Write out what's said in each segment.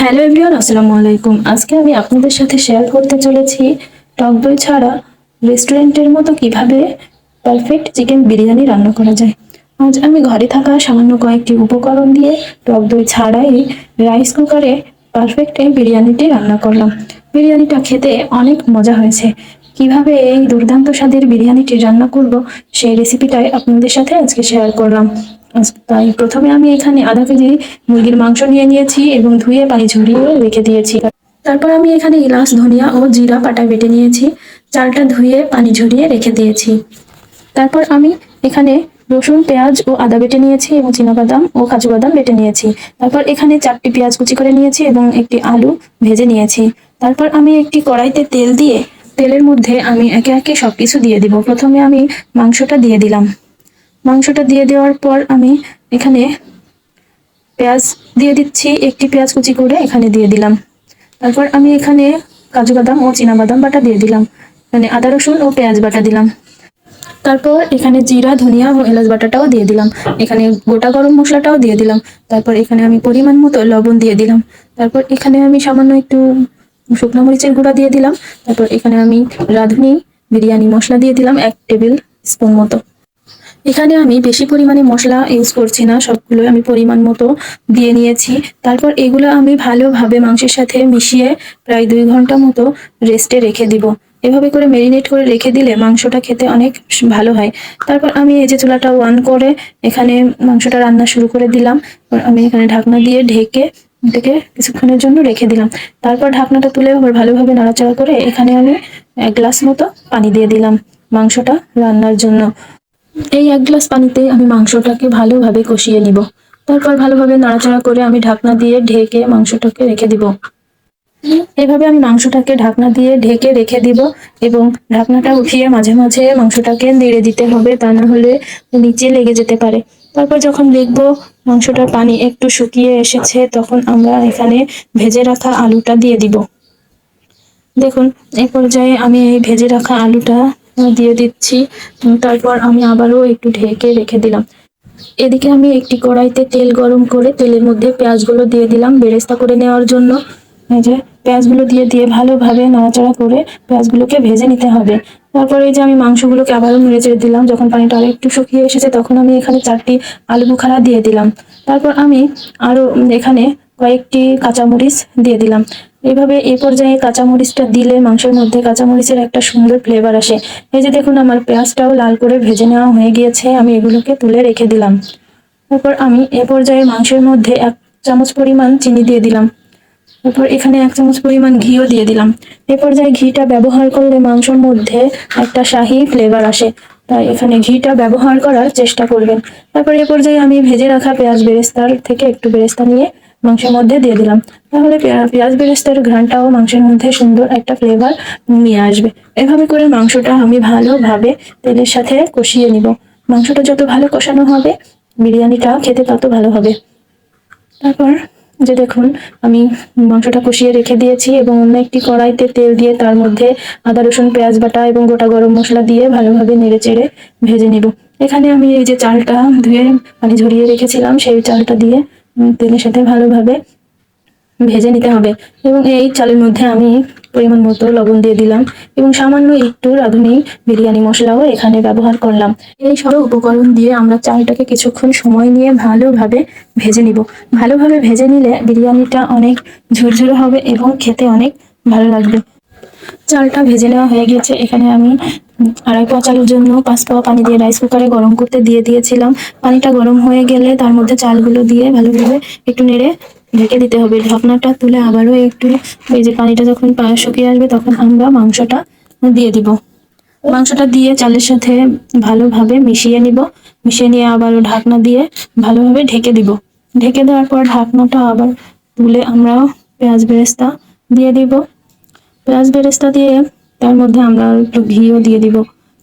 Hello everyone, আসসালামু আলাইকুম। আজকে আমি আপনাদের সাথে শেয়ার করতে চলেছি টক দই ছাড়া রেস্টুরেন্টের মতো কীভাবে পারফেক্ট চিকেন বিরিয়ানি রান্না করা যায়। আজ আমি ঘরে থাকা সামান্য কয়েকটি উপকরণ দিয়ে টক দই ছাড়াই রাইস কুকারে পারফেক্ট এই বিরিয়ানিটি রান্না করলাম। বিরিয়ানিটা খেতে অনেক মজা হয়েছে। কীভাবে এই দুর্দান্ত স্বাদের বিরিয়ানিটি রান্না করব সেই রেসিপিটাই আপনাদের সাথে আজকে শেয়ার করলাম। তাই প্রথমে আমি এখানে আধা কেজি মুরগির মাংস নিয়ে নিয়েছি এবং ধুয়ে পানি ঝরিয়ে রেখে দিয়েছি। তারপর আমি এখানে ইলাচ ধনিয়া ও জিরা পাটা বেটে নিয়েছি। চালটা ধুয়ে পানি ঝরিয়ে রেখে দিয়েছি। তারপর আমি এখানে রসুন, পেঁয়াজ ও আদা বেটে নিয়েছি এবং বাদাম ও কাজু বাদাম বেটে নিয়েছি। তারপর এখানে চারটি পেঁয়াজ কুচি করে নিয়েছি এবং একটি আলু ভেজে নিয়েছি। তারপর আমি একটি কড়াইতে তেল দিয়ে, তেলের মধ্যে আমি একে একে সবকিছু দিয়ে দিব। প্রথমে আমি মাংসটা দিয়ে দিলাম। মাংসটা দিয়ে দেওয়ার পর আমি এখানে পেঁয়াজ দিয়ে দিচ্ছি, একটি পেঁয়াজ কুচি করে এখানে দিয়ে দিলাম। তারপর আমি এখানে কাজু বাদাম ও বাদাম বাটা দিয়ে দিলাম। মানে আদা, রসুন ও পেঁয়াজ বাটা দিলাম। তারপর এখানে জিরা, ধনিয়া ও এলাচ বাটাটাও দিয়ে দিলাম। এখানে গোটা গরম মশলাটাও দিয়ে দিলাম। তারপর এখানে আমি পরিমাণ মতো লবণ দিয়ে দিলাম। তারপর এখানে আমি সামান্য একটু শুকনো মরিচের গুঁড়া দিয়ে দিলাম। তারপর এখানে আমি রাঁধুনি বিরিয়ানি মশলা দিয়ে দিলাম এক টেবিল স্পুন মতো। এখানে আমি বেশি পরিমাণে মশলা ইউজ করছি না সবগুলো আমি পরিমাণ মতো দিয়ে নিয়েছি। তারপর এগুলো আমি ভালোভাবে মাংসের সাথে মিশিয়ে প্রায় দুই ঘণ্টা মতো রেস্টে রেখে দিব। এভাবে করে মেরিনেট করে রেখে দিলে মাংসটা খেতে অনেক ভালো হয়। তারপর আমি এই যে চুলাটা অন করে এখানে মাংসটা রান্না শুরু করে দিলাম। আমি এখানে ঢাকনা দিয়ে ঢেকে এটাকে কিছুক্ষণের জন্য রেখে দিলাম। তারপর ঢাকনাটা তুলে আবার ভালোভাবে নাড়াচাড়া করে এখানে আমি এক গ্লাস মতো পানি দিয়ে দিলাম মাংসটা রান্নার জন্য। এই এক গ্লাস পানিতে আমি মাংসটাকে ভালোভাবে কষিয়ে নিব। তারপর ভালোভাবে নাড়াচাড়া করে আমি ঢাকনা দিয়ে ঢেকে মাংসটাকে রেখে দিব। এভাবে আমি মাংসটাকে ঢাকনা দিয়ে ঢেকে রেখে দিব এবং ঢাকনাটা উঠিয়ে মাঝে মাঝে মাংসটাকে নেড়ে দিতে হবে, তা না হলে নিচে লেগে যেতে পারে। তারপর যখন দেখব মাংসটার পানি একটু শুকিয়ে এসেছে, তখন আমরা এখানে ভেজে রাখা আলুটা দিয়ে দিব। দেখুন এই পর্যায়ে আমি এই ভেজে রাখা আলুটা দিয়ে দিচ্ছি। তারপর আমি আবারও একটু ঢেকে রেখে দিলাম। এদিকে আমি একটি কড়াইতে তেল গরম করে তেলের মধ্যে পেঁয়াজগুলো দিয়ে দিলাম বেরেস্তা করে নেওয়ার জন্য। এই যে পেঁয়াজগুলো দিয়ে দিয়ে ভালোভাবে নাড়াচাড়া করে পেঁয়াজগুলোকে ভেজে নিতে হবে। তারপরে এই যে আমি মাংসগুলোকে আবারও নেড়ে চেড়ে দিলাম। যখন পানিটা আরও একটু শুকিয়ে এসেছে তখন আমি এখানে চারটি আলু বুখারা দিয়ে দিলাম। তারপর আমি আরও উম, এখানে কয়েকটি কাঁচামরিচ দিয়ে দিলাম। এইভাবে এ পর্যায়ে কাঁচামরিচটা দিলে মাংসের মধ্যে কাঁচামরিচের একটা সুন্দর ফ্লেভার আসে। এই যে দেখুন, আমার পেঁয়াজটাও লাল করে ভেজে নেওয়া হয়ে গিয়েছে, আমি এগুলোকে তুলে রেখে দিলাম। তারপর আমি এ পর্যায়ে মাংসের মধ্যে এক চামচ পরিমাণ চিনি দিয়ে দিলাম। তারপর এখানে এক চামচ পরিমাণ ঘিও দিয়ে দিলাম। এ পর্যায়ে ঘিটা ব্যবহার করলে মাংসের মধ্যে একটা শাহি ফ্লেভার আসে। তাই এখানে ঘিটা ব্যবহার করার চেষ্টা করবেন। তারপর এ পর্যায়ে আমি ভেজে রাখা পেঁয়াজ বেরেস্তার থেকে একটু বেরেস্তা নিয়ে মাংসের মধ্যে দিয়ে দিলাম। তাহলে পেঁয়াজ বেরেস্তার ঘ্রাণটাও মাংসের মধ্যে সুন্দর একটা ফ্লেভার নিয়ে আসবে। এভাবে করে মাংসটা আমি ভালোভাবে তেলের সাথে কষিয়ে নিব। মাংসটা যত ভালো কষানো হবে, বিরিয়ানিটা খেতে তত ভালো হবে। তারপর যে দেখুন, আমি মাংসটা কষিয়ে রেখে দিয়েছি এবং অন্য একটি কড়াইতে তেল দিয়ে তার মধ্যে আদা, রসুন, পেঁয়াজ বাটা এবং গোটা গরম মশলা দিয়ে ভালোভাবে নেড়ে চেড়ে ভেজে নেব। এখানে আমি এই যে চালটা ধুয়ে পানি ঝরিয়ে রেখেছিলাম, সেই চালটা দিয়ে তেলের সাথে ভালোভাবে ভেজে নিতে হবে। এবং এই চালের মধ্যে আমি পরিমাণ মতো লবণ দিয়ে দিলাম এবং সামান্য একটু রাঁধুনি বিরিয়ানি মশলাও এখানে ব্যবহার করলাম। এই সব উপকরণ দিয়ে আমরা চালটাকে কিছুক্ষণ সময় নিয়ে ভালোভাবে ভেজে নিব। ভালোভাবে ভেজে নিলে বিরিয়ানিটা অনেক ঝুরঝুরে হবে এবং খেতে অনেক ভালো লাগবে। চালটা ভেজে নেওয়া হয়ে গেছে এখানে আমি আড়াই পোয়া চালের জন্য পাঁচ পোয়া পানি দিয়ে রাইস কুকারে গরম করতে দিয়ে দিয়েছিলাম। পানিটা গরম হয়ে গেলে তার মধ্যে চালগুলো দিয়ে ভালোভাবে একটু নেড়ে ঢেকে দিতে হবে। ঢাকনাটা তুলে আবারও একটু এই যে পানিটা যখন পা- শুকিয়ে আসবে তখন আমরা মাংসটা দিয়ে দিব। মাংসটা দিয়ে চালের সাথে ভালোভাবে মিশিয়ে নিব। মিশিয়ে নিয়ে আবারও ঢাকনা দিয়ে ভালোভাবে ঢেকে দিব। ঢেকে দেওয়ার পর ঢাকনাটা আবার তুলে আমরা পেঁয়াজ বেরেস্তা দিয়ে দিব। পেঁয়াজ বেরেস্তা দিয়ে তার মধ্যে আমরা একটু ঘিও দিয়ে দিব।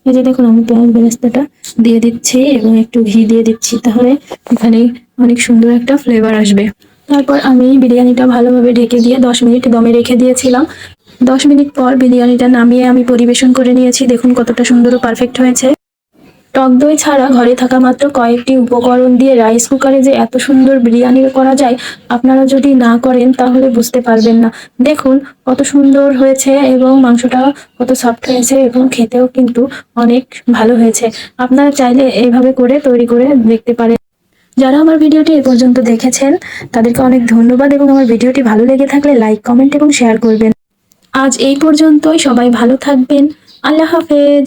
এই যে দেখুন, আমি পেঁয়াজ বেরেস্তাটা দিয়ে দিচ্ছি এবং একটু ঘি দিয়ে দিচ্ছি, তাহলে এখানে অনেক সুন্দর একটা ফ্লেভার আসবে। তারপর আমি বিরিয়ানিটা ভালোভাবে ঢেকে দিয়ে দশ মিনিট দমে রেখে দিয়েছিলাম। দশ মিনিট পর বিরিয়ানিটা নামিয়ে আমি পরিবেশন করে নিয়েছি। দেখুন কতটা সুন্দর ও পারফেক্ট হয়েছে। টক দই ছাড়া ঘরে থাকা মাত্র কয়েকটি উপকরণ দিয়ে রাইস কুকারে যে এত সুন্দর বিরিয়ানি করা যায়, আপনারা যদি না করেন তাহলে বুঝতে পারবেন না। দেখুন, কত সুন্দর হয়েছে এবং মাংসটা কত সফট হয়েছে এবং খেতেও কিন্তু অনেক ভালো হয়েছে। আপনারা চাইলে এইভাবে করে তৈরি করে দেখতে পারেন। যারা আমার ভিডিওটি এ পর্যন্ত দেখেছেন, তাদেরকে অনেক ধন্যবাদ এবং আমার ভিডিওটি ভালো লেগে থাকলে লাইক কমেন্ট এবং শেয়ার করবেন। আজ এই পর্যন্তই, সবাই ভালো থাকবেন। আল্লাহ হাফেজ।